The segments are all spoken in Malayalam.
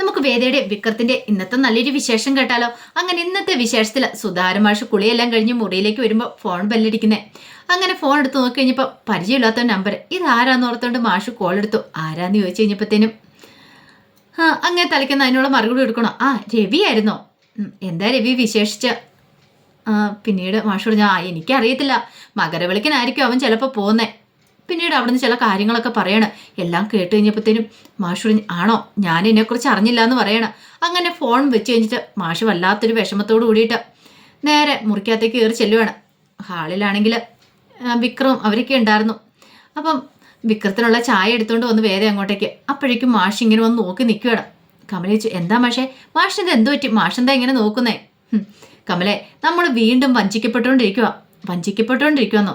നമുക്ക് വേദയുടെ വിക്രത്തിന്റെ ഇന്നത്തെ നല്ലൊരു വിശേഷം കേട്ടാലോ? അങ്ങനെ ഇന്നത്തെ വിശേഷത്തിൽ സുധാരമാഷ് കുളിയെല്ലാം കഴിഞ്ഞ് മുറിയിലേക്ക് വരുമ്പോൾ ഫോൺ ബെല്ലടിക്കുന്നേ. അങ്ങനെ ഫോൺ എടുത്ത് നോക്കി കഴിഞ്ഞപ്പോൾ പരിചയമില്ലാത്ത നമ്പർ ഇത് ആരാന്ന് ഓർത്തുകൊണ്ട് മാഷ് കോൾ എടുത്തു. ആരാന്ന് ചോദിച്ചു കഴിഞ്ഞപ്പോഴത്തേനും ആ അങ്ങനെ തലയ്ക്കുന്ന അതിനുള്ള മറുപടി കൊടുക്കണോ? ആ രവി ആയിരുന്നോ? എന്താ രവി വിശേഷിച്ച? പിന്നീട് മാഷ് പറഞ്ഞു ആ എനിക്കറിയത്തില്ല. മകരവിളിക്കനായിരിക്കും അവൻ ചിലപ്പോൾ പോകുന്നേ പിന്നീട് അവിടുന്ന് ചില കാര്യങ്ങളൊക്കെ പറയണം. എല്ലാം കേട്ട് കഴിഞ്ഞപ്പോഴത്തേനും മാഷു ആണോ? ഞാൻ ഇതിനെക്കുറിച്ച് അറിഞ്ഞില്ല എന്ന് പറയണം. അങ്ങനെ ഫോൺ വെച്ച് കഴിഞ്ഞിട്ട് മാഷ് വല്ലാത്തൊരു വിഷമത്തോട് കൂടിയിട്ട് നേരെ മുറിക്കകത്തേക്ക് കയറി ചെല്ലുവാണ്. ഹാളിലാണെങ്കിൽ വിക്രവും അവരൊക്കെ ഉണ്ടായിരുന്നു. അപ്പം വിക്രത്തിനുള്ള ചായ എടുത്തുകൊണ്ട് വന്ന് വേറെ അങ്ങോട്ടേക്ക്. അപ്പോഴേക്കും മാഷ് ഇങ്ങനെ വന്ന് നോക്കി നിൽക്കുകയാണ് കമല ചോദിച്ചു എന്താ മാഷേ? മാഷിന്റെ എന്ത് പറ്റി? മാഷെന്താ ഇങ്ങനെ നോക്കുന്നേ? കമലെ നമ്മൾ വീണ്ടും വഞ്ചിക്കപ്പെട്ടുകൊണ്ടിരിക്കുക വഞ്ചിക്കപ്പെട്ടുകൊണ്ടിരിക്കുമെന്നോ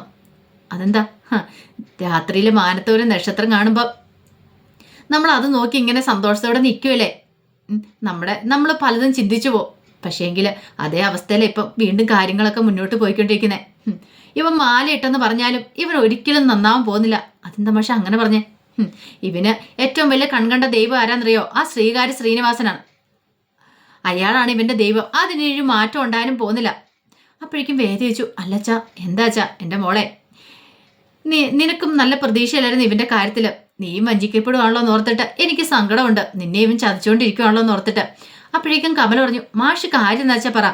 അതെന്താ? രാത്രിയിൽ മാനത്തോരം നക്ഷത്രം കാണുമ്പോൾ നമ്മൾ അത് നോക്കി ഇങ്ങനെ സന്തോഷത്തോടെ നിൽക്കുമല്ലേ നമ്മുടെ നമ്മൾ പലതും ചിന്തിച്ചു പോകും പക്ഷേങ്കിൽ അതേ അവസ്ഥയിൽ ഇപ്പം വീണ്ടും കാര്യങ്ങളൊക്കെ മുന്നോട്ട് പോയിക്കൊണ്ടിരിക്കുന്നത് ഇവൻ മാല ഇട്ടെന്ന് പറഞ്ഞാലും ഇവൻ ഒരിക്കലും നന്നാവാൻ പോകുന്നില്ല. അതെന്താ പക്ഷെ അങ്ങനെ പറഞ്ഞേ? ഇവന് ഏറ്റവും വലിയ കൺകണ്ട ദൈവം ആരാന്നറിയോ? ആ ശ്രീകാര്യ ശ്രീനിവാസനാണ്. അയാളാണ് ഇവന്റെ ദൈവം. അതിനൊരു മാറ്റം ഉണ്ടായാലും പോകുന്നില്ല. അപ്പോഴേക്കും വേദി വെച്ചു അല്ലച്ചാ എന്താച്ചാ എന്റെ മോളെ? നിനക്കും നല്ല പ്രതീക്ഷയല്ലായിരുന്നു ഇവന്റെ കാര്യത്തിൽ നീയും വഞ്ചിക്കപ്പെടുവാണല്ലോ ഓർത്തിട്ട് എനിക്ക് സങ്കടമുണ്ട്. നിന്നെ ഇവൻ ചതിച്ചുകൊണ്ടിരിക്കുവാണല്ലോ ഓർത്തിട്ട്. അപ്പോഴേക്കും കമല പറഞ്ഞു മാഷ് കാര്യം എന്താ വെച്ചാൽ പറ.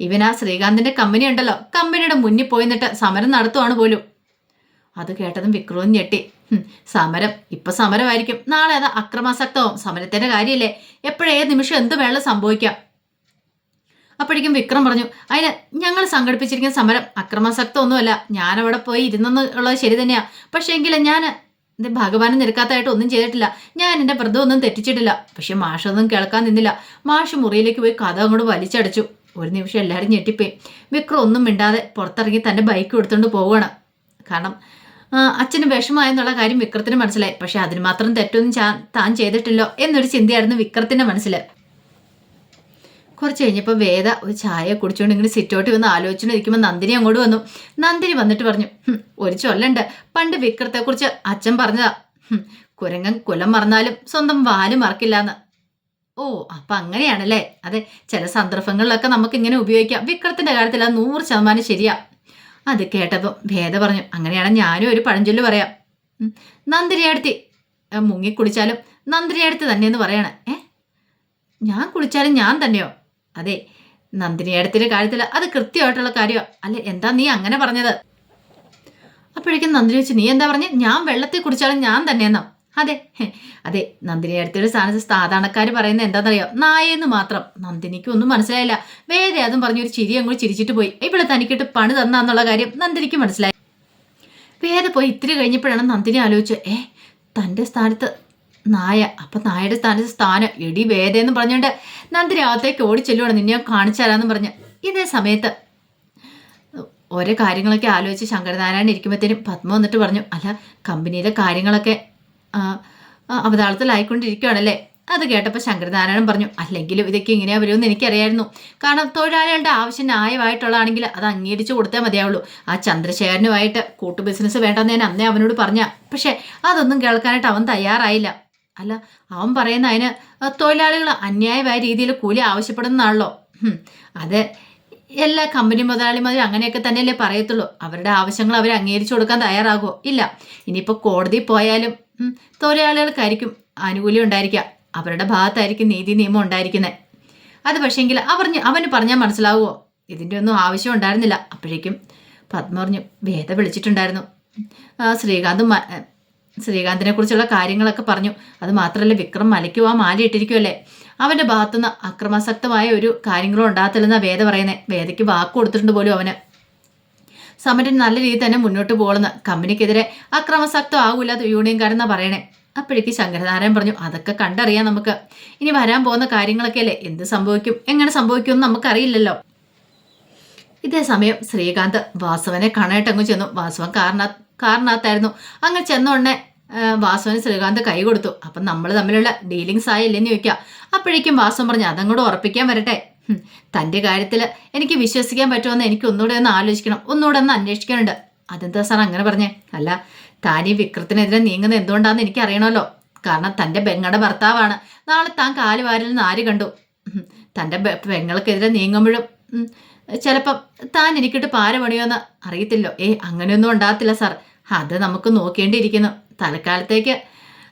ഇവൻ ആ ശ്രീകാന്തിന്റെ കമ്പനി ഉണ്ടല്ലോ. കമ്പനിയുടെ മുന്നിൽ പോയി നിന്നിട്ട് സമരം നടത്തുവാണ് പോലും. അത് കേട്ടതും വിക്രവും ഞെട്ടി. സമരം ഇപ്പൊ സമരമായിരിക്കും. നാളെ അത് അക്രമാസക്തവും. സമരത്തിന്റെ കാര്യമല്ലേ എപ്പോഴേ നിമിഷം എന്ത് വേണം സംഭവിക്കാം. അപ്പോഴേക്കും വിക്രം പറഞ്ഞു അതിന് ഞങ്ങൾ സംഘടിപ്പിച്ചിരിക്കുന്ന സമരം അക്രമാസക്തമൊന്നുമല്ല. ഞാനവിടെ പോയി ഇരുന്നെന്നുള്ളത് ശരി തന്നെയാ. പക്ഷേ എങ്കിലും ഞാൻ ഇത് ഭഗവാനെ നിരക്കാത്തതായിട്ട് ഒന്നും ചെയ്തിട്ടില്ല. ഞാൻ എന്റെ വ്രതമൊന്നും തെറ്റിച്ചിട്ടില്ല. പക്ഷെ മാഷൊന്നും കേൾക്കാൻ നിന്നില്ല. മാഷ് മുറിയിലേക്ക് പോയി കഥ അങ്ങോട്ട് വലിച്ചടച്ചു. ഒരു നിമിഷം എല്ലാവരും ഞെട്ടിപ്പോയി. വിക്രം ഒന്നും മിണ്ടാതെ പുറത്തിറങ്ങി തന്റെ ബൈക്ക് എടുത്തുകൊണ്ട് പോവുകയാണ്. കാരണം അച്ഛന് വിഷമമായെന്നുള്ള കാര്യം വിക്രത്തിന് മനസ്സിലായി. പക്ഷെ അതിന് മാത്രം തെറ്റൊന്നും താൻ ചെയ്തിട്ടില്ലോ എന്നൊരു ചിന്തയായിരുന്നു വിക്രത്തിന്റെ മനസ്സിൽ കുറച്ച് കഴിഞ്ഞപ്പോൾ വേദ ഒരു ചായ കുടിച്ചുകൊണ്ട് ഇങ്ങനെ സിറ്റോട്ട് വന്ന് ആലോചിച്ചുകൊണ്ടിരിക്കുമ്പോൾ നന്ദിനി അങ്ങോട്ട് വന്നു. നന്ദിനി വന്നിട്ട് പറഞ്ഞു ഒരു ചൊല്ലുണ്ട്. പണ്ട് വിക്രത്തെക്കുറിച്ച് അച്ഛൻ പറഞ്ഞതാ. കുരങ്ങൻ കുലം മറന്നാലും സ്വന്തം വാൽ മറക്കില്ല എന്ന് ഓ അപ്പൊ അങ്ങനെയാണല്ലേ? അതെ ചില സന്ദർഭങ്ങളിലൊക്കെ നമുക്ക് ഇങ്ങനെ ഉപയോഗിക്കാം. വിക്രത്തിന്റെ കാര്യത്തിൽ അത് നൂറ് ശതമാനം ശരിയാ. അത് കേട്ടപ്പോൾ ഭേദ പറഞ്ഞു അങ്ങനെയാണെങ്കിൽ ഞാനും ഒരു പഴഞ്ചൊല്ല് പറയാം. നന്ദിനി നന്ദിനിയടുത്തി കുടിച്ചാലും നന്ദിനിയടുത്ത് തന്നെയെന്ന് പറയണേ. ഏ ഞാൻ കുളിച്ചാലും ഞാൻ തന്നെയോ? അതെ നന്ദിനിയടത്തിന്റെ കാര്യത്തിൽ അത് കൃത്യമായിട്ടുള്ള കാര്യമാണ് അല്ലെ എന്താ നീ അങ്ങനെ പറഞ്ഞത്? അപ്പോഴേക്കും നന്ദിനി വെച്ച് നീ എന്താ പറഞ്ഞത് ഞാൻ വെള്ളത്തെ കുടിച്ചാലും ഞാൻ തന്നെയെന്നോ. അതെ അതെ അതെ അടുത്തൊരു സ്ഥാനത്ത് സാധാരണക്കാർ പറയുന്നത് എന്താണെന്നറിയോ നായെന്ന് മാത്രം. നന്ദിനിക്ക് ഒന്നും മനസ്സിലായില്ല. വേറെ അതും പറഞ്ഞൊരു ചിരി അങ്ങോട്ട് ചിരിച്ചിട്ട് പോയി. ഇവിടെ തനിക്കിട്ട് പണി തന്നാന്നുള്ള കാര്യം നന്ദിനിക്ക് മനസ്സിലായി. വേറെ പോയി ഇത്തിരി കഴിഞ്ഞപ്പോഴാണ് നന്ദിനി ആലോചിച്ചത് ഏ തന്റെ സ്ഥാനത്ത് നായ. അപ്പൊ നായയുടെ സ്ഥാനത്ത് സ്ഥാനം എടി വേദയെന്ന് പറഞ്ഞുകൊണ്ട് നന്ദിനി അകത്തേക്ക് ഓടിച്ചെല്ലുവാണ് നിന്നെ കാണിച്ചാലാന്ന് പറഞ്ഞ്. ഇതേ സമയത്ത് ഓരോ കാര്യങ്ങളൊക്കെ ആലോചിച്ച് ശങ്കരനാരായണൻ ഇരിക്കുമ്പോഴത്തേനും പത്മ വന്നിട്ട് പറഞ്ഞു അല്ല കമ്പനിയിലെ കാര്യങ്ങളൊക്കെ അവതാളത്തിലായിക്കൊണ്ടിരിക്കുകയാണല്ലേ അത് കേട്ടപ്പോൾ ശങ്കരനാരായണൻ പറഞ്ഞു അല്ലെങ്കിലും ഇതൊക്കെ ഇങ്ങനെയാ വരുമെന്ന് എനിക്കറിയായിരുന്നു. കാരണം തൊഴിലാളികളുടെ ആവശ്യം ന്യായമായിട്ടുള്ളതാണെങ്കിൽ അത് അംഗീകരിച്ചു കൊടുത്തേ മതിയാവുള്ളൂ. ആ ചന്ദ്രശേഖരനുമായിട്ട് കൂട്ടു ബിസിനസ് വേണ്ടെന്ന് ഞാൻ അന്നേ അവനോട് പറഞ്ഞ. പക്ഷേ അതൊന്നും കേൾക്കാനായിട്ട് അവൻ തയ്യാറായില്ല. അല്ല അവൻ പറയുന്ന അതിന് തൊഴിലാളികൾ അന്യായമായ രീതിയിൽ കൂലി ആവശ്യപ്പെടുന്നതാണല്ലോ. അതെ എല്ലാ കമ്പനി മുതലാളിമാരും അങ്ങനെയൊക്കെ തന്നെയല്ലേ പറയത്തുള്ളൂ. അവരുടെ ആവശ്യങ്ങൾ അവർ അംഗീകരിച്ചു കൊടുക്കാൻ തയ്യാറാകുമോ ഇല്ല. ഇനിയിപ്പോൾ കോടതി പോയാലും തൊഴിലാളികൾക്കായിരിക്കും ആനുകൂല്യം ഉണ്ടായിരിക്കുക. അവരുടെ ഭാഗത്തായിരിക്കും നീതി നിയമം ഉണ്ടായിരിക്കുന്നത് അത് പക്ഷേങ്കിൽ അവർ അവന് പറഞ്ഞാൽ മനസ്സിലാവുമോ ഇതിന്റെ ഒന്നും ആവശ്യം ഉണ്ടായിരുന്നില്ല. അപ്പോഴേക്കും പത്മ പറഞ്ഞു വേദ വിളിച്ചിട്ടുണ്ടായിരുന്നു. ശ്രീകാന്ത് ശ്രീകാന്തിനെ കുറിച്ചുള്ള കാര്യങ്ങളൊക്കെ പറഞ്ഞു. അത് മാത്രമല്ല വിക്രം മലയ്ക്കും ആ മാല ഇട്ടിരിക്കുമല്ലേ അവന്റെ ഭാഗത്തുനിന്ന് അക്രമാസക്തമായ ഒരു കാര്യങ്ങളും ഉണ്ടാകത്തില്ലെന്ന വേദ പറയുന്നത് വേദയ്ക്ക് വാക്ക് കൊടുത്തിട്ടുണ്ട് പോലും അവന്. സമരം നല്ല രീതിയിൽ തന്നെ മുന്നോട്ട് പോകണമെന്ന് കമ്പനിക്കെതിരെ അക്രമസക്തം ആകൂല യൂണിയൻകാരെന്നാ പറയണേ. അപ്പോഴേക്ക് ശങ്കരനാരായൺ പറഞ്ഞു അതൊക്കെ കണ്ടറിയാം നമുക്ക്. ഇനി വരാൻ പോകുന്ന കാര്യങ്ങളൊക്കെ അല്ലേ എന്ത് സംഭവിക്കും? എങ്ങനെ സംഭവിക്കും എന്ന് നമുക്കറിയില്ലല്ലോ. ഇതേ സമയം ശ്രീകാന്ത് വാസവനെ കാണായിട്ടങ്ങ് ചെന്നു. വാസവൻ കാരണ കാറിനകത്തായിരുന്നു അങ്ങ് ചെന്ന ഉടനെ വാസവന് ശ്രീകാന്ത് കൈ കൊടുത്തു. അപ്പം നമ്മൾ തമ്മിലുള്ള ഡീലിങ്സ് ആയില്ലെന്ന് ചോദിക്കുക അപ്പോഴേക്കും വാസവൻ പറഞ്ഞു അതങ്ങോട്ട് ഉറപ്പിക്കാൻ വരട്ടെ. തന്റെ കാര്യത്തിൽ എനിക്ക് വിശ്വസിക്കാൻ പറ്റുമെന്ന് എനിക്ക് ഒന്നുകൂടെ ഒന്ന് ആലോചിക്കണം. ഒന്നുകൂടെ ഒന്ന് അന്വേഷിക്കാനുണ്ട്. അതെന്താ സാർ അങ്ങനെ പറഞ്ഞേ? അല്ല താൻ ഈ വിക്രത്തിനെതിരെ നീങ്ങുന്നത് എന്തുകൊണ്ടാണെന്ന് എനിക്ക് അറിയണമല്ലോ കാരണം തന്റെ ബെങ്ങളുടെ ഭർത്താവാണ്. നാളെ താൻ കാൽ വാരിൽ നിന്ന് ആര് കണ്ടു? തന്റെ പെങ്ങൾക്കെതിരെ നീങ്ങുമ്പോഴും ചിലപ്പം താൻ എനിക്കിട്ട് പാരമണിയോന്ന് അറിയത്തില്ലോ. ഏ അങ്ങനെയൊന്നും ഉണ്ടാകത്തില്ല സാർ. അത് നമുക്ക് നോക്കേണ്ടിയിരിക്കുന്നു. തൽക്കാലത്തേക്ക്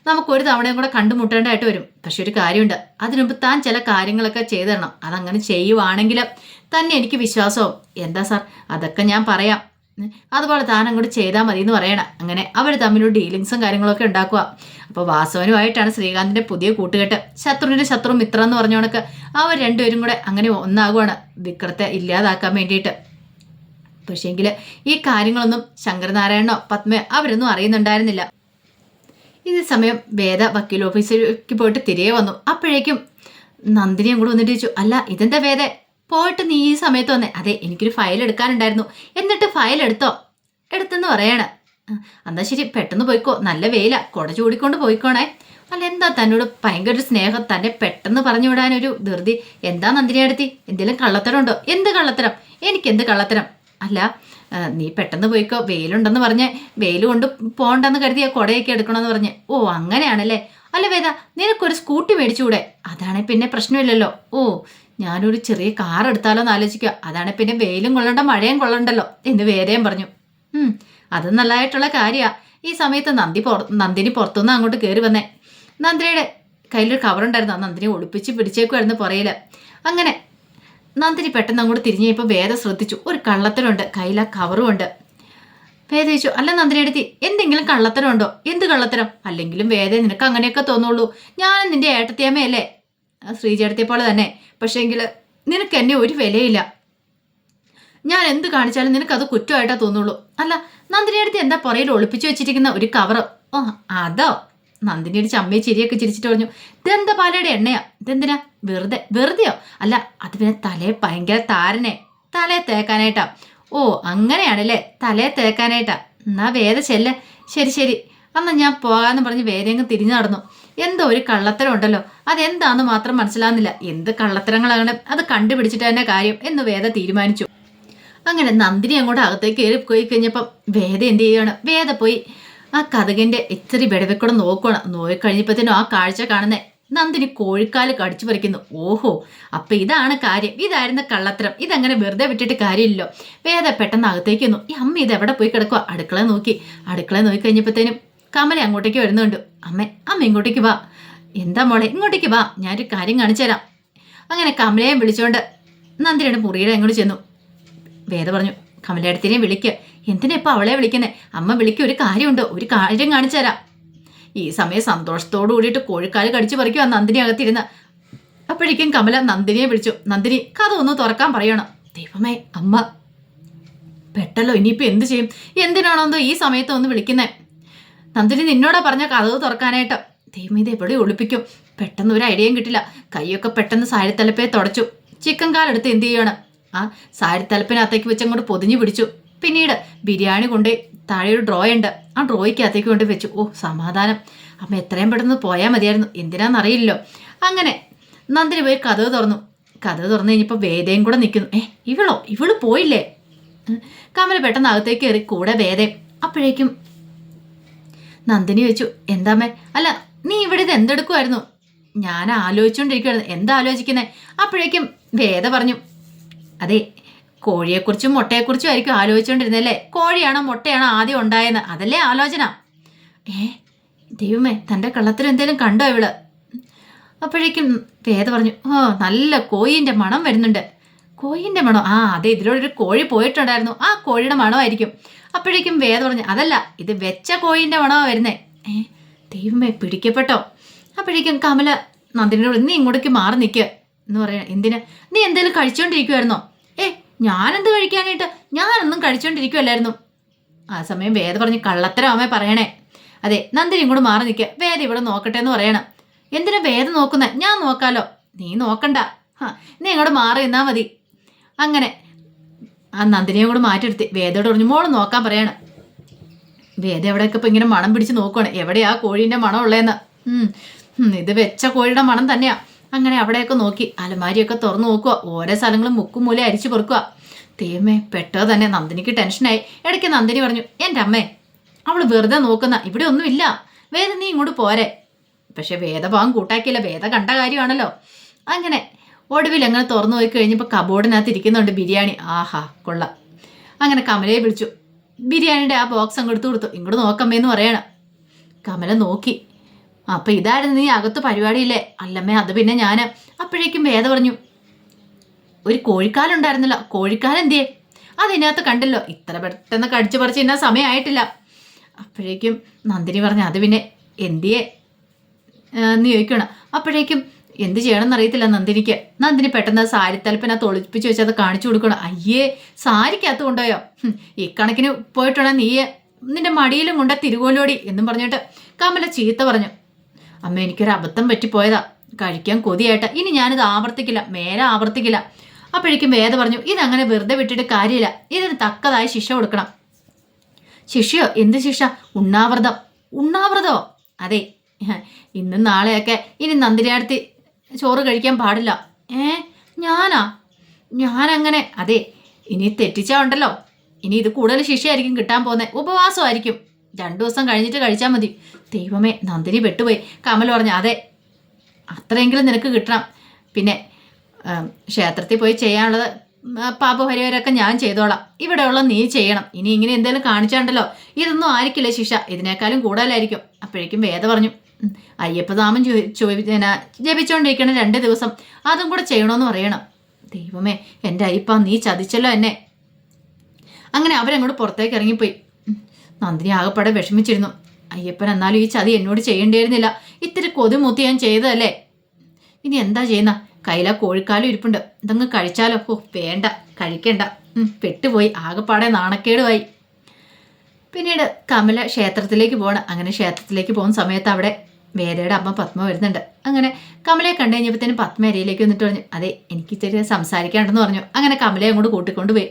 നമുക്കൊരു തവണയും കൂടെ കണ്ടുമുട്ടേണ്ടതായിട്ട് വരും. പക്ഷെ ഒരു കാര്യമുണ്ട്. അതിനുമുമ്പ് താൻ ചില കാര്യങ്ങളൊക്കെ ചെയ്തു തരണം അതങ്ങനെ ചെയ്യുവാണെങ്കിൽ തന്നെ എനിക്ക് വിശ്വാസവും. എന്താ സാർ? അതൊക്കെ ഞാൻ പറയാം. അതുപോലെ താൻ അങ്ങോട്ട് ചെയ്താൽ മതി എന്ന് പറയണം. അങ്ങനെ അവർ തമ്മിൽ ഡീലിങ്സും കാര്യങ്ങളൊക്കെ ഉണ്ടാക്കുക അപ്പോൾ വാസവനുമായിട്ടാണ് ശ്രീകാന്തിന്റെ പുതിയ കൂട്ടുകെട്ട്. ശത്രുവിന്റെ ശത്രു മിത്രം എന്ന് പറഞ്ഞ കണക്ക് അവർ രണ്ടുപേരും കൂടെ അങ്ങനെ ഒന്നാകുവാണ് വിക്രത്തെ ഇല്ലാതാക്കാൻ വേണ്ടിയിട്ട്. പക്ഷേങ്കിൽ ഈ കാര്യങ്ങളൊന്നും ശങ്കരനാരായണനോ പത്മയോ അവരൊന്നും അറിയുന്നുണ്ടായിരുന്നില്ല. ഇതേ സമയം വേദ വക്കീൽ ഓഫീസിലേക്ക് പോയിട്ട് തിരികെ വന്നു. അപ്പോഴേക്കും നന്ദിനിയും കൂടെ വന്നിട്ട് ചോദിച്ചു അല്ല ഇതെന്താ വേദ? പോയിട്ട് നീ ഈ സമയത്ത് വന്നേ. അതെ എനിക്കൊരു ഫയൽ എടുക്കാനുണ്ടായിരുന്നു. എന്നിട്ട് ഫയൽ എടുത്തോ? എടുത്തെന്ന് പറയണ. "ആ, എന്നാ ശരി പെട്ടെന്ന് പോയിക്കോ. നല്ല വെയില. കുട ചൂടിക്കൊണ്ട് പോയിക്കോണേ. അല്ല എന്താ തന്നോട് ഭയങ്കര ഒരു സ്നേഹം? തന്നെ പെട്ടെന്ന് പറഞ്ഞു വിടാനൊരു ധൃതി. എന്താ നന്ദിനി അടുത്തി എന്തെങ്കിലും കള്ളത്തരം ഉണ്ടോ എന്ത് കള്ളത്തരം? എനിക്ക് എന്ത് കള്ളത്തരം? അല്ല നീ പെട്ടെന്ന് പോയിക്കോ. വെയിലുണ്ടെന്ന് പറഞ്ഞ് വെയിൽ കൊണ്ട് പോകണ്ടെന്ന് കരുതിയ കുടയൊക്കെ എടുക്കണമെന്ന് പറഞ്ഞ്. ഓ അങ്ങനെയാണല്ലേ? അല്ല വേദ നിനക്കൊരു സ്കൂട്ടി മേടിച്ചുകൂടെ? അതാണെ പിന്നെ പ്രശ്നമില്ലല്ലോ. ഓ ഞാനൊരു ചെറിയ കാർ എടുത്താലോ എന്ന് ആലോചിക്കുക. അതാണ് പിന്നെ വെയിലും കൊള്ളണ്ട മഴയും കൊള്ളണ്ടല്ലോ എന്ന് വേറെയും പറഞ്ഞു. അത് നല്ലതായിട്ടുള്ള കാര്യമാണ് ഈ സമയത്ത് നന്ദി പുറ നന്ദിനി പുറത്തുനിന്ന് അങ്ങോട്ട് കയറി വന്നേ. നന്ദിനിയുടെ കയ്യിലൊരു കവറുണ്ടായിരുന്നു ആ നന്ദിനി ഒളിപ്പിച്ച് പിടിച്ചേക്കുമായിരുന്നു പുറയിൽ. അങ്ങനെ നന്ദിനി പെട്ടെന്ന് അങ്ങോട്ട് തിരിഞ്ഞപ്പോൾ വേദ ശ്രദ്ധിച്ചു. ഒരു കള്ളത്തരമുണ്ട്. കയ്യിൽ ആ കവറും ഉണ്ട്. വേദ ചോദിച്ചു അല്ല നന്ദിനി എടുത്തി എന്തെങ്കിലും കള്ളത്തരം ഉണ്ടോ? എന്ത് കള്ളത്തരം? അല്ലെങ്കിലും വേദ നിനക്ക് അങ്ങനെയൊക്കെ തോന്നുള്ളൂ. ഞാൻ നിന്റെ ഏട്ടത്തിയമ്മയല്ലേ? ആ ശ്രീചേട്ടത്തിയെ പോലെ തന്നെ. പക്ഷേങ്കിൽ നിനക്ക് എന്നെ ഒരു വിലയില്ല. ഞാൻ എന്ത് കാണിച്ചാലും നിനക്ക് അത് കുറ്റമായിട്ടാ തോന്നുള്ളൂ. അല്ല നന്ദിനിയടുത്ത് എന്താ പുറയിൽ ഒളിപ്പിച്ചു വെച്ചിരിക്കുന്ന ഒരു കവറ് ഓ അതോ? നന്ദിനിയുടെ ചമ്മയെ ചിരിയൊക്കെ ചിരിച്ചിട്ട് പറഞ്ഞു ഇതെന്താ പാലയുടെ എണ്ണയാ? ഇതെന്തിനാ? വെറുതെ വെറുതെയോ? അല്ല അത് പിന്നെ തലയെ ഭയങ്കര താരനെ. തലയെ തേക്കാനായിട്ടാ. ഓ അങ്ങനെയാണല്ലേ? തലയെ തേക്കാനായിട്ടാ. എന്നാ വേദ ചെല്ല്. ശരി ശരി. അന്ന് ഞാൻ പോകാന്ന് പറഞ്ഞ് അങ്ങ് തിരിഞ്ഞു നടന്നു. എന്തോ ഒരു കള്ളത്തരം ഉണ്ടല്ലോ അതെന്താന്ന് മാത്രം മനസ്സിലാകുന്നില്ല എന്ത് കള്ളത്തരങ്ങളാണ്? അത് കണ്ടുപിടിച്ചിട്ട് തന്നെ കാര്യം എന്ന് വേദ തീരുമാനിച്ചു. അങ്ങനെ നന്ദിനി അങ്ങോട്ട് അകത്തേക്ക് കയറി പോയി കഴിഞ്ഞപ്പം വേദ എന്ത് ചെയ്യുകയാണ് വേദ പോയി ആ കഥകിന്റെ ഇത്തിരി വിടവെക്കൂടെ നോക്കണം നോക്കിക്കഴിഞ്ഞപ്പോഴത്തേനും ആ കാഴ്ച കാണുന്നേ നന്ദിനി കോഴിക്കാൽ കടിച്ചു പറിക്കുന്നു. ഓഹോ അപ്പൊ ഇതാണ് കാര്യം. ഇതായിരുന്നു കള്ളത്തരം. ഇതങ്ങനെ വെറുതെ വിട്ടിട്ട് കാര്യമില്ലല്ലോ. വേദ പെട്ടെന്ന് അകത്തേക്ക് വന്നു ഈ അമ്മ ഇത് എവിടെ പോയി കിടക്കുക അടുക്കള നോക്കി. അടുക്കള നോക്കി കഴിഞ്ഞപ്പോഴത്തേനും കമല അങ്ങോട്ടേക്ക് വരുന്നുണ്ട്. അമ്മ അമ്മ ഇങ്ങോട്ടേക്ക് വാ. എന്താ മോളെ ഇങ്ങോട്ടേക്ക് വാ. ഞാനൊരു കാര്യം കാണിച്ചു തരാം. അങ്ങനെ കമലയെ വിളിച്ചുകൊണ്ട് നന്ദിനിയുടെ മുറിയുടെ അങ്ങോട്ട് ചെന്നു. വേദ പറഞ്ഞു കമലയടത്തിനെ വിളിക്ക്. എന്തിനാ ഇപ്പം അവളെ വിളിക്കുന്നേ? അമ്മ വിളിക്ക് ഒരു കാര്യമുണ്ട്. ഒരു കാര്യം കാണിച്ചു തരാം. ഈ സമയം സന്തോഷത്തോടു കൂടിയിട്ട് കോഴിക്കാൽ കടിച്ചു പറിക്കുക നന്ദിനി അകത്തിരുന്ന്. അപ്പോഴേക്കും കമല നന്ദിനിയെ വിളിച്ചു. നന്ദിനി കഥ ഒന്ന് തുറക്കാൻ പറയണം. ദൈവമേ അമ്മ പെട്ടല്ലോ. ഇനിയിപ്പോൾ എന്ത് ചെയ്യും? എന്തിനാണോ എന്തോ ഈ സമയത്ത് ഒന്ന് വിളിക്കുന്നേ? നന്ദിനി നിന്നോടാ പറഞ്ഞ കഥവ് തുറക്കാനായിട്ട്. ദൈവം ഇത് എവിടെ ഒളിപ്പിക്കും. പെട്ടെന്ന് ഒരു ഐഡിയയും കിട്ടില്ല. കൈയൊക്കെ പെട്ടെന്ന് സാരിത്തലപ്പേ തുടച്ചു. ചിക്കൻ കാലെടുത്ത് എന്ത് ചെയ്യണം? ആ സാരിത്തലപ്പിനകത്തേക്ക് വെച്ച് അങ്ങോട്ട് പൊതിഞ്ഞു പിടിച്ചു. പിന്നീട് ബിരിയാണി കൊണ്ട് താഴെ ഒരു ഡ്രോ ഉണ്ട്. ആ ഡ്രോയ്ക്കകത്തേക്ക് കൊണ്ട് വെച്ചു. ഓ സമാധാനം. അമ്മ എത്രയും പെട്ടെന്ന് പോയാൽ മതിയായിരുന്നു. എന്തിനാണെന്നറിയില്ലല്ലോ അങ്ങനെ നന്ദിനി പോയി കഥവ് തുറന്നു. കഥവ് തുറന്നു കഴിഞ്ഞപ്പോൾ വേദയും കൂടെ നിൽക്കുന്നു. ഏ ഇവളോ? ഇവൾ പോയില്ലേ. കമല പെട്ടെന്ന് അകത്തേക്ക് കയറി കൂടെ വേദയും. അപ്പോഴേക്കും നന്ദിനി വെച്ചു എന്താമേ അല്ല നീ ഇവിടെ ഇത് എന്തെടുക്കുമായിരുന്നു ഞാൻ ആലോചിച്ചുകൊണ്ടിരിക്കുകയായിരുന്നു എന്താ ആലോചിക്കുന്നത് അപ്പോഴേക്കും വേദ പറഞ്ഞു അതെ കോഴിയെക്കുറിച്ചും മുട്ടയെക്കുറിച്ചും ആയിരിക്കും ആലോചിച്ചുകൊണ്ടിരുന്നല്ലേ കോഴിയാണോ മുട്ടയാണോ ആദ്യം ഉണ്ടായെന്ന്? അതല്ലേ ആലോചന? ഏ ദൈവമേ തന്റെ കള്ളത്തിൽ എന്തേലും കണ്ടോ ഇവൾ? അപ്പോഴേക്കും വേദ പറഞ്ഞു ഓ നല്ല കോയിന്റെ മണം വരുന്നുണ്ട്. കോയിന്റെ മണോ? ആ അതെ ഇതിലൂടെ ഒരു കോഴി പോയിട്ടുണ്ടായിരുന്നു. ആ കോഴിയുടെ മണമായിരിക്കും. അപ്പോഴേക്കും വേദ പറഞ്ഞു അതല്ല ഇത് വെച്ച കോഴിന്റെ മണമാണ് വരുന്നേ. ഏ ദൈവമേ പിടിക്കപ്പെട്ടോ? അപ്പോഴേക്കും കമല നന്ദിനോട് നീ ഇങ്ങോട്ടേക്ക് മാറി നിൽക്കുക എന്ന് പറയാ എന്തിന്? നീ എന്തെങ്കിലും കഴിച്ചുകൊണ്ടിരിക്കുമായിരുന്നോ ഏ ഞാനെന്ത് കഴിക്കാനായിട്ട്? ഞാനൊന്നും കഴിച്ചുകൊണ്ടിരിക്കുമല്ലായിരുന്നു ആ സമയം വേദ പറഞ്ഞ് കള്ളത്തരം അമ്മേ പറയണേ. അതെ നന്ദിനി ഇങ്ങോട്ട് മാറി നിൽക്കുക വേദ ഇവിടെ നോക്കട്ടെ എന്ന് പറയണം. എന്തിനാ വേദ നോക്കുന്നേ? ഞാൻ നോക്കാലോ. നീ നോക്കണ്ട. ഹാ നീ ഇങ്ങോട്ട് മാറി നിന്നാ മതി. അങ്ങനെ. ആ നന്ദിനിയെ കൂടെ മാറ്റിയെടുത്തി വേദയോട് പറഞ്ഞു മോൾ നോക്കാൻ പറയണം. വേദ എവിടെയൊക്കെ ഇപ്പൊ ഇങ്ങനെ മണം പിടിച്ച് നോക്കുവാണ്. എവിടെയാ കോഴീന്റെ മണം ഉള്ളതെന്ന് ഇത് വെച്ച കോഴിയുടെ മണം തന്നെയാ. അങ്ങനെ അവിടെയൊക്കെ നോക്കി അലമാരിയൊക്കെ തുറന്നു നോക്കുക. ഓരോ സ്ഥലങ്ങളും മുക്കും മൂലം അരിച്ചു പൊറുക്കുക. ദൈവമേ പെട്ടോ തന്നെ നന്ദിനിക്ക് ടെൻഷനായി. ഇടയ്ക്ക് നന്ദിനി പറഞ്ഞു എന്റെ അമ്മേ അവൾ വെറുതെ നോക്കുന്ന ഇവിടെ ഒന്നുമില്ല. വേദ നീ ഇങ്ങോട്ട് പോരെ. പക്ഷെ വേദഭാവം കൂട്ടാക്കിയില്ല. വേദ കണ്ട കാര്യമാണല്ലോ. അങ്ങനെ ഒടുവിൽ അങ്ങനെ തുറന്നു പോയി കഴിഞ്ഞപ്പോൾ കബോർഡിനകത്ത് ഇരിക്കുന്നുണ്ട് ബിരിയാണി. ആഹാ കൊള്ളാം. അങ്ങനെ കമലയെ വിളിച്ചു. ബിരിയാണിയുടെ ആ ബോക്സ് അങ്ങോട്ട് കൊടുത്തു. ഇങ്ങോട്ട് നോക്കമ്മേ എന്ന് പറയണം. കമല നോക്കി. അപ്പം ഇതായിരുന്നു നീ അകത്ത് പരിപാടിയില്ലേ? അല്ലമ്മേ അത് പിന്നെ ഞാൻ അപ്പോഴേക്കും വേദ പറഞ്ഞു. ഒരു കോഴിക്കാലുണ്ടായിരുന്നല്ലോ കോഴിക്കാലെന്തിയേ അതിനകത്ത് കണ്ടല്ലോ. ഇത്ര പെട്ടെന്ന് കടിച്ചു പറിച്ച് ഇന്ന സമയമായിട്ടില്ല. അപ്പോഴേക്കും നന്ദിനി പറഞ്ഞു. അത് പിന്നെ എന്തിയെ? എന്ന് ചോദിക്കണം. അപ്പോഴേക്കും എന്ത് ചെയ്യണമെന്ന് അറിയത്തില്ല നന്ദിനിക്ക്. നന്ദിനി പെട്ടെന്ന് സാരി തൊളിപ്പിച്ച് വെച്ച് അത് കാണിച്ചു കൊടുക്കണം. അയ്യേ സാരിക്കകത്ത് കൊണ്ടുപോയോ? ഇക്കണക്കിന് പോയിട്ടുണ്ടെ നീ നിന്റെ മടിയിലും കൊണ്ട തിരുകോലോടി എന്നും പറഞ്ഞിട്ട് കമല ചീത്ത പറഞ്ഞു. അമ്മ എനിക്കൊരു അബദ്ധം പറ്റിപ്പോയതാ. കഴിക്കാൻ കൊതിയായിട്ട്. ഇനി ഞാനിത് ആവർത്തിക്കില്ല. മേലെ ആവർത്തിക്കില്ല. അപ്പോഴേക്കും വേദ പറഞ്ഞു ഇതങ്ങനെ വെറുതെ വിട്ടിട്ട് കാര്യമില്ല. ഇതിന് തക്കതായ ശിക്ഷ കൊടുക്കണം. ശിക്ഷയോ? എന്ത് ശിക്ഷ? ഉണ്ണാവ്രതം. ഉണ്ണാവ്രതമോ അതെ. ഇന്നും നാളെയൊക്കെ. ഇനി നന്ദിനിയടുത്ത് ചോറ് കഴിക്കാൻ പാടില്ല. ഏ? ഞാനാ? ഞാനങ്ങനെ അതെ ഇനി തെറ്റിച്ചാ ഉണ്ടല്ലോ. ഇനി ഇത് കൂടുതൽ ശിക്ഷയായിരിക്കും കിട്ടാൻ പോകുന്നത് ഉപവാസമായിരിക്കും. രണ്ടു ദിവസം കഴിഞ്ഞിട്ട് കഴിച്ചാൽ മതി. ദൈവമേ നന്ദിനി പെട്ടുപോയി. കമൽ പറഞ്ഞു അതെ അത്രയെങ്കിലും നിനക്ക് കിട്ടണം. പിന്നെ ക്ഷേത്രത്തിൽ പോയി ചെയ്യാനുള്ളത് പാപഹരിവരൊക്കെ ഞാൻ ചെയ്തോളാം. ഇവിടെയുള്ള നീ ചെയ്യണം. ഇനി ഇങ്ങനെ എന്തെങ്കിലും കാണിച്ചാണ്ടല്ലോ ഇതൊന്നും ആയിരിക്കില്ല ശിക്ഷ. ഇതിനേക്കാളും കൂടുതലായിരിക്കും. അപ്പോഴേക്കും വേദ പറഞ്ഞു അയ്യപ്പനാമം ചോ ചോ പിന്നെ ജപിച്ചുകൊണ്ടിരിക്കണം രണ്ട് ദിവസം അതും കൂടെ ചെയ്യണമെന്ന് പറയണം. ദൈവമേ എന്റെ അയ്യപ്പ നീ ചതിച്ചല്ലോ എന്നെ. അങ്ങനെ അവരങ്ങോട്ട് പുറത്തേക്ക് ഇറങ്ങിപ്പോയി. നന്ദിനി ആകെപ്പാടെ വിഷമിച്ചിരുന്നു. അയ്യപ്പൻ എന്നാലും ഈ ചതി എന്നോട് ചെയ്യേണ്ടിയിരുന്നില്ല. ഇത്തിരി കൊതിമുത്തി ഞാൻ ചെയ്തതല്ലേ? ഇനി എന്താ ചെയ്യുന്ന? കയ്യില കോഴിക്കാലും ഇരിപ്പുണ്ട്. ഇതങ്ങ് കഴിച്ചാലോ? ഓ വേണ്ട കഴിക്കണ്ട. പെട്ടുപോയി. ആകെപ്പാടെ നാണക്കേടുമായി. പിന്നീട് കമല ക്ഷേത്രത്തിലേക്ക് പോകണം അങ്ങനെ ക്ഷേത്രത്തിലേക്ക് പോകുന്ന സമയത്ത് അവിടെ വേദയുടെ അമ്മ പത്മ വരുന്നുണ്ട്. അങ്ങനെ കമലയെ കണ്ടു കഴിഞ്ഞപ്പോഴത്തേനും പത്മ അരിയിലേക്ക് വന്നിട്ട് പറഞ്ഞു അതെ എനിക്ക് ഇത്തിരി സംസാരിക്കാണ്ടെന്ന് പറഞ്ഞു. അങ്ങനെ കമലയെ അങ്ങോട്ട് കൂട്ടിക്കൊണ്ട് പോയി.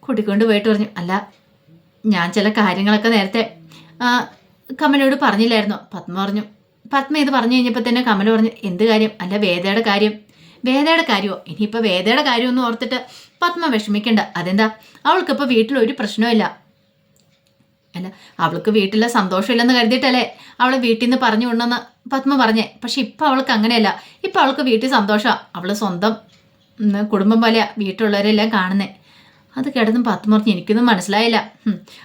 കൂട്ടിക്കൊണ്ട് പോയിട്ട് പറഞ്ഞു അല്ല ഞാൻ ചില കാര്യങ്ങളൊക്കെ നേരത്തെ കമലയോട് പറഞ്ഞില്ലായിരുന്നു. പത്മ പറഞ്ഞു പത്മ ഇത് പറഞ്ഞു കഴിഞ്ഞപ്പോൾ തന്നെ കമല പറഞ്ഞു എന്ത് കാര്യം? അല്ല വേദയുടെ കാര്യം. വേദയുടെ കാര്യമോ ഇനിയിപ്പോൾ വേദയുടെ കാര്യമൊന്നും ഓർത്തിട്ട് പത്മ വിഷമിക്കണ്ട. അതെന്താ? അവൾക്കിപ്പോൾ വീട്ടിൽ ഒരു പ്രശ്നവുമില്ല. അല്ല അവൾക്ക് വീട്ടിലെ സന്തോഷമില്ലെന്ന് കരുതിയിട്ടല്ലേ അവളെ വീട്ടിൽ നിന്ന് പറഞ്ഞു കൊണ്ടെന്ന് പത്മ പറഞ്ഞേ. പക്ഷെ ഇപ്പം അവൾക്ക് അങ്ങനെയല്ല. ഇപ്പം അവൾക്ക് വീട്ടിൽ സന്തോഷമാണ് അവൾ സ്വന്തം കുടുംബം പോലെയാ വീട്ടിലുള്ളവരെല്ലാം കാണുന്നേ. അത് കേട്ടതും പത്ത് പറഞ്ഞു എനിക്കൊന്നും മനസ്സിലായില്ല.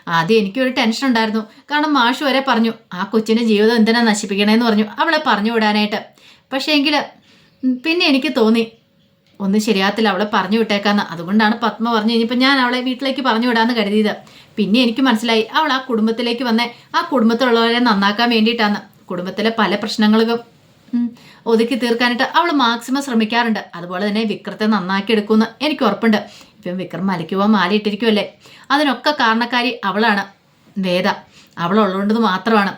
ആദ്യം എനിക്കൊരു ടെൻഷൻ ഉണ്ടായിരുന്നു. കാരണം മാഷ് വരെ പറഞ്ഞു ആ കൊച്ചിന്റെ ജീവിതം എന്തിനാ നശിപ്പിക്കണേന്ന് പറഞ്ഞു. അവളെ പറഞ്ഞു വിടാനായിട്ട്. പക്ഷേ എങ്കിൽ പിന്നെ എനിക്ക് തോന്നി ഒന്നും ശരിയാത്തില്ല അവളെ പറഞ്ഞു വിട്ടേക്കാന്ന്. അതുകൊണ്ടാണ് പത്മ പറഞ്ഞു കഴിഞ്ഞപ്പോൾ ഞാൻ അവളെ വീട്ടിലേക്ക് പറഞ്ഞു വിടാന്ന് കരുതിയത്. പിന്നെ എനിക്ക് മനസ്സിലായി അവൾ ആ കുടുംബത്തിലേക്ക് വന്നേ ആ കുടുംബത്തിലുള്ളവരെ നന്നാക്കാൻ വേണ്ടിയിട്ടാണ് കുടുംബത്തിലെ പല പ്രശ്നങ്ങളും ഒതുക്കി തീർക്കാനായിട്ട് അവൾ മാക്സിമം ശ്രമിക്കാറുണ്ട്. അതുപോലെ തന്നെ വിക്രത്തെ നന്നാക്കി എടുക്കുമെന്ന് എനിക്ക് ഉറപ്പുണ്ട്. ഇപ്പം വിക്രം മലയ്ക്ക് പോകാൻ മാലയിട്ടിരിക്കുമല്ലേ അതിനൊക്കെ കാരണക്കാരി അവളാണ് വേദ. അവളുള്ളതുകൊണ്ട് മാത്രമാണ്.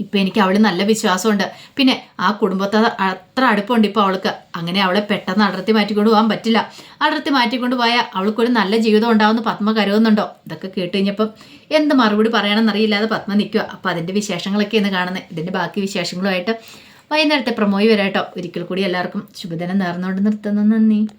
ഇപ്പം എനിക്ക് അവൾ നല്ല വിശ്വാസമുണ്ട്. പിന്നെ ആ കുടുംബത്തെ അത്ര അടുപ്പമുണ്ട് ഇപ്പോൾ അവൾക്ക്. അങ്ങനെ അവളെ പെട്ടെന്ന് അടർത്തി മാറ്റിക്കൊണ്ട് പോകാൻ പറ്റില്ല. അടർത്തി മാറ്റിക്കൊണ്ട് പോയാൽ അവൾക്കൊരു നല്ല ജീവിതം ഉണ്ടാവുമെന്ന് പത്മ കരുതുന്നുണ്ടോ? ഇതൊക്കെ കേട്ട് കഴിഞ്ഞപ്പം എന്ത് മറുപടി പറയണമെന്ന് പറയണമെന്നറിയില്ലാതെ പത്മ നിൽക്കുക അപ്പം അതിന്റെ വിശേഷങ്ങളൊക്കെ ഇന്ന് കാണുന്നത് ഇതിന്റെ ബാക്കി വിശേഷങ്ങളുമായിട്ട് വൈകുന്നേരത്തെ പ്രമോയി വരാട്ടോ. ഒരിക്കൽ കൂടി എല്ലാവർക്കും ശുഭദിനം നേർന്നുകൊണ്ട് നിർത്തുന്നു. നന്ദി.